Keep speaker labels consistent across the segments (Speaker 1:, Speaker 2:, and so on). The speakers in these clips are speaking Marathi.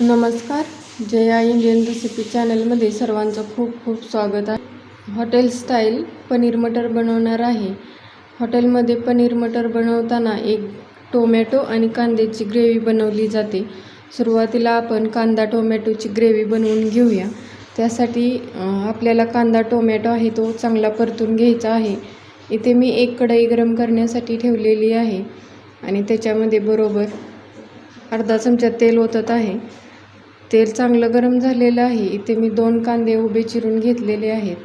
Speaker 1: नमस्कार जया इंडियन रेसिपी चॅनलमध्ये सर्वांचं खूप खूप स्वागत आहे. हॉटेल स्टाईल पनीर मटर बनवणार आहे. हॉटेलमध्ये पनीर मटर बनवताना एक टोमॅटो आणि कांद्याची ग्रेव्ही बनवली जाते. सुरुवातीला आपण कांदा टोमॅटोची ग्रेव्ही बनवून घेऊया. त्यासाठी आपल्याला कांदा टोमॅटो आहे तो चांगला परतून घ्यायचा आहे. इथे मी एक कढई गरम करण्यासाठी ठेवलेली आहे आणि त्याच्यामध्ये बरोबर अर्धा चमचा तेल ओतत आहे. तेल चांगलं गरम झालेलं आहे. इथे मी दोन कांदे उभे चिरून घेतलेले आहेत.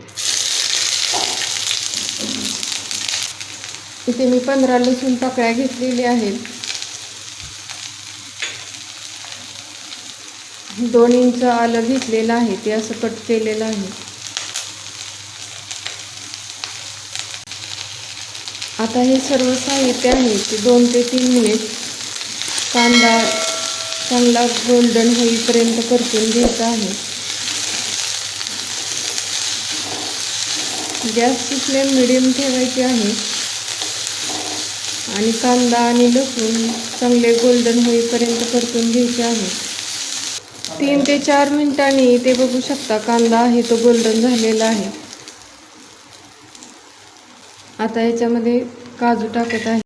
Speaker 1: इथे मी पंधरा लसूण पाकळ्या घेतलेल्या आहेत. दोन इंच आलं घेतलेलं आहे. ते असं कट केलेलं आहे. आता हे सर्व साहित्य आहे. ते दोन ते तीन मिनिट कांदा चांगला गोल्डन होईपर्यंत परतून घ्यायचा आहे. गॅसची फ्लेम मिडियम ठेवायची आहे? आणि कांदा आणि लसूण चांगले गोल्डन होईपर्यंत परतून घ्यायचे आहे. तीन ते चार मिनिटांनी ते बघू शकता कांदा आहे तो गोल्डन झालेला आहे. आता याच्यामध्ये काजू टाकत आहे.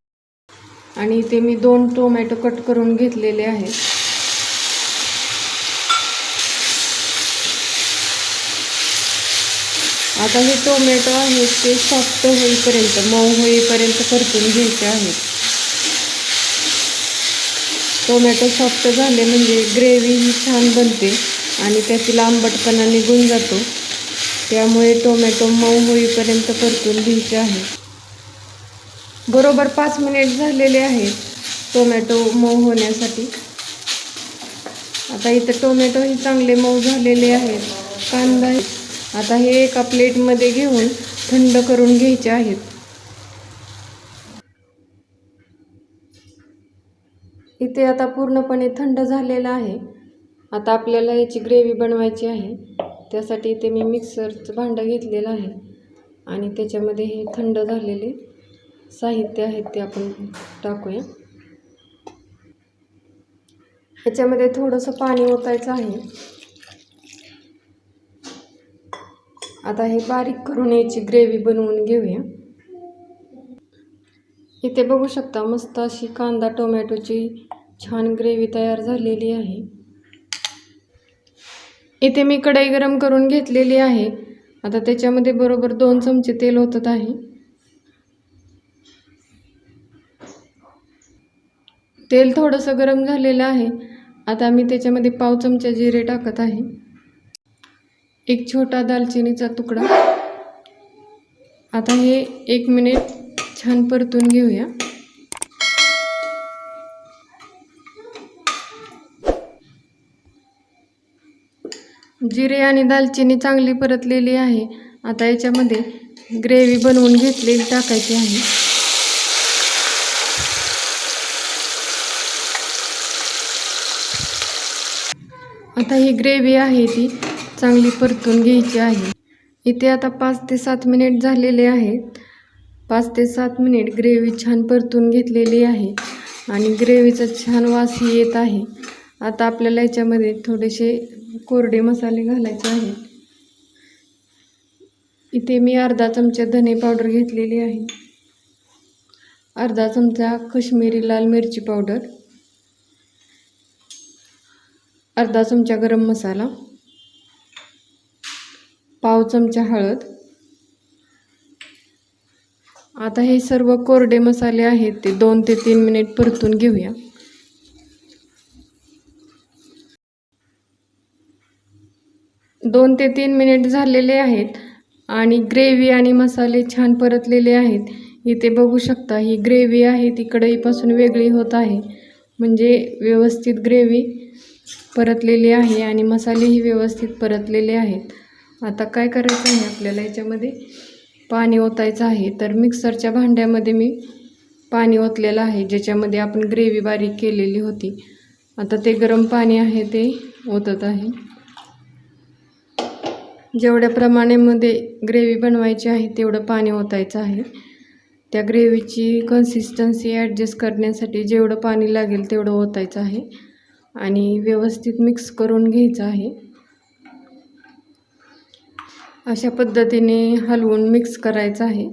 Speaker 1: आणि ते मी दोन टोमॅटो कट करून घेतलेले आहेत. आता हे टोमॅटो आहे ते सॉफ्ट होईपर्यंत मऊ होईपर्यंत परतून घ्यायचे आहेत. टोमॅटो सॉफ्ट झाले म्हणजे ग्रेव्ही ही छान बनते आणि त्यातील आंबटपणा निघून जातो. त्यामुळे टोमॅटो मऊ होईपर्यंत परतून घ्यायचे आहे. बरोबर पाच मिनिट झालेले आहेत टोमॅटो मऊ होण्यासाठी. आता इथं टोमॅटोही चांगले मऊ झालेले आहेत. कांदा आता हे एका प्लेटमध्ये घेऊन थंड करून घ्यायचे आहेत. इथे आता पूर्णपणे थंड झालेलं आहे. आता आपल्याला याची ग्रेव्ही बनवायची आहे. त्यासाठी इथे मी मिक्सरचं भांडं घेतलेलं आहे. आणि त्याच्यामध्ये हे थंड झालेले साहित्य आहेत ते आपण टाकूया. ह्याच्यामध्ये थोडंसं पाणी ओतायचं आहे. आता हे बारीक करून याची ग्रेव्ही बनवून घेऊया. इथे बघू शकता मस्त अशी कांदा टोमॅटोची छान ग्रेव्ही तयार झालेली आहे. इथे मी कढई गरम करून घेतलेली आहे. आता त्याच्यामध्ये बरोबर दोन चमचे तेल ओतत आहे. तेल थोडंसं गरम झालेलं आहे. आता मी त्याच्यामध्ये पाव चमचा जिरे टाकत आहे. एक छोटा दालचिनीचा तुकडा. आता हे एक मिनिट छान परतून घेऊया. जिरे आणि दालचिनी चांगली परतलेली आहे. आता याच्यामध्ये ग्रेव्ही बनवून घेतलेली टाकायची आहे. आता ही ग्रेव्ही आहे ती. चांगली परतून घ्यायची आहे. इथे आता पाच ते सात मिनिट झालेले आहेत. पाच ते सात मिनिट ग्रेव्ही छान परतून घेतलेली आहे आणि ग्रेव्हीचा छान वासही येत आहे. आता आपल्याला याच्यामध्ये थोडेसे कोरडे मसाले घालायचे आहेत. इथे मी अर्धा चमचा धने पावडर घेतलेली आहे. अर्धा चमचा कश्मीरी लाल मिरची पावडर. अर्धा चमचा गरम मसाला. पाव चमचा हळद. आता हे सर्व कोरडे मसाले आहेत ते दोन ते तीन मिनिट परतून घेऊया. दोन ते तीन मिनिट झालेले आहेत आणि ग्रेव्ही आणि मसाले छान परतलेले आहेत. इथे बघू शकता ही ग्रेव्ही आहे ती कढईपासून वेगळी होत आहे. म्हणजे व्यवस्थित ग्रेव्ही परतलेली आहे आणि मसालेही व्यवस्थित परतलेले आहेत. आता काय करायचं आहे आपल्याला याच्यामध्ये? पाणी ओतायचं आहे. तर मिक्सरच्या भांड्यामध्ये मी पाणी ओतलेलं आहे ज्याच्यामध्ये आपण ग्रेव्ही बारीक केलेली होती. आता ते गरम पाणी आहे ते ओतत आहे. जेवढ्या प्रमाणामध्ये ग्रेव्ही बनवायची आहे तेवढं पाणी ओतायचं आहे. त्या ग्रेव्हीची कन्सिस्टन्सी ॲडजस्ट करण्यासाठी जेवढं पाणी लागेल तेवढं ओतायचं आहे. आणि व्यवस्थित मिक्स करून घ्यायचं आहे. अशा पद्धतीने हलवून मिक्स करायचं आहे.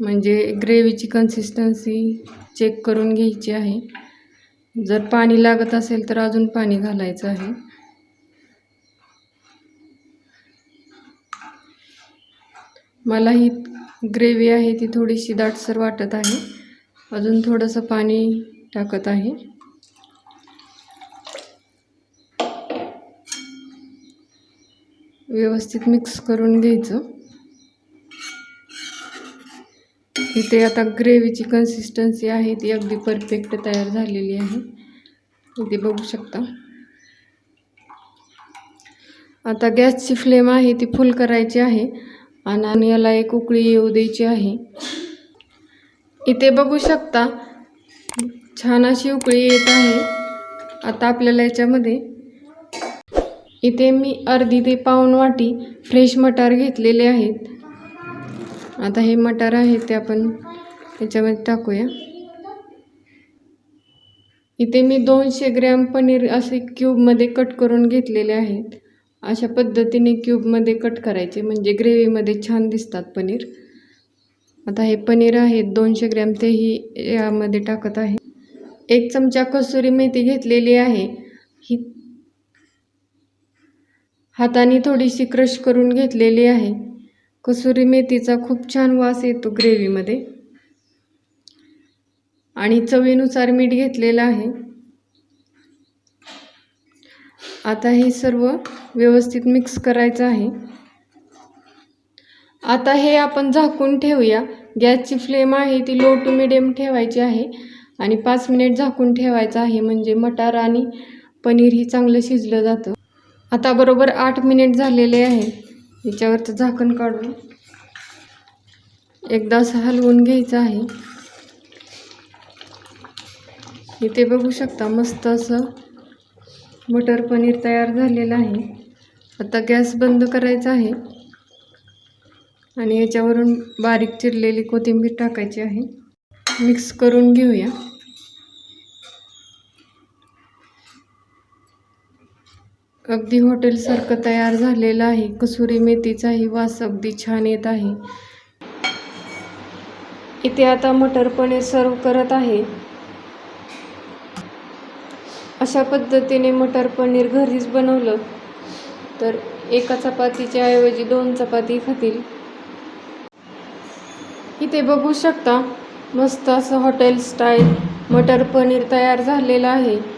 Speaker 1: म्हणजे ग्रेव्हीची कन्सिस्टन्सी चेक करून घ्यायची आहे. जर पाणी लागत असेल तर अजून पाणी घालायचं आहे. मला ही ग्रेव्ही आहे ती थोडीशी दाटसर वाटत आहे. अजून थोडंसं पाणी टाकत आहे. व्यवस्थित मिक्स करून घ्यायचं. इथे आता ग्रेव्हीची कन्सिस्टन्सी आहे ती अगदी परफेक्ट तयार झालेली आहे. इथे बघू शकता. आता गॅसची फ्लेम आहे ती फुल करायची आहे आणि याला एक उकळी येऊ द्यायची आहे. इथे बघू शकता छान अशी उकळी येत आहे. आता आपल्याला याच्यामध्ये इथे मी अर्धी ते पाऊण वाटी फ्रेश मटार घेतलेले आहेत. आता हे मटार आहेत ते आपण त्याच्यामध्ये टाकूया. इथे मी दोनशे ग्रॅम पनीर असे क्यूबमध्ये कट करून घेतलेले आहेत. अशा पद्धतीने क्यूबमध्ये कट करायचे म्हणजे ग्रेव्हीमध्ये छान दिसतात पनीर. आता हे पनीर आहे दोनशे ग्रॅम तेही यामध्ये टाकत आहे. एक चमचा कसुरी मेथी घेतलेली आहे. ही हाताने थोडीशी क्रश करून घेतलेली आहे. कसुरी मेथीचा खूप छान वास येतो ग्रेव्हीमध्ये. आणि चवीनुसार मीठ घेतलेलं आहे. आता हे सर्व व्यवस्थित मिक्स करायचं आहे. आता हे आपण झाकून ठेवूया. गॅसची फ्लेम आहे ती लो टू मिडियम ठेवायची आहे. आणि पाच मिनिट झाकून ठेवायचं आहे म्हणजे मटार आणि पनीर ही चांगलं शिजलं जातं. आता बरोबर आठ मिनिट झालेले आहे. याच्यावरचं झाकण काढून एकदा असं हलवून घ्यायचं आहे. इथे बघू शकता मस्त असं मटर पनीर तयार झालेलं आहे. आता गॅस बंद करायचा आहे. आणि याच्यावरून बारीक चिरलेली कोथिंबीर टाकायची आहे. मिक्स करून घेऊया. अगदी हॉटेलसारखं तयार झालेलं आहे. कसुरी मेथीचाही वास अगदी छान येत आहे. इथे आता मटर पनीर सर्व करत आहे. अशा पद्धतीने मटर पनीर घरीच बनवलं तर एका चपातीच्या ऐवजी दोन चपाती खातील. इथे बघू शकता मस्त असं हॉटेल स्टाईल मटर पनीर तयार झालेलं आहे.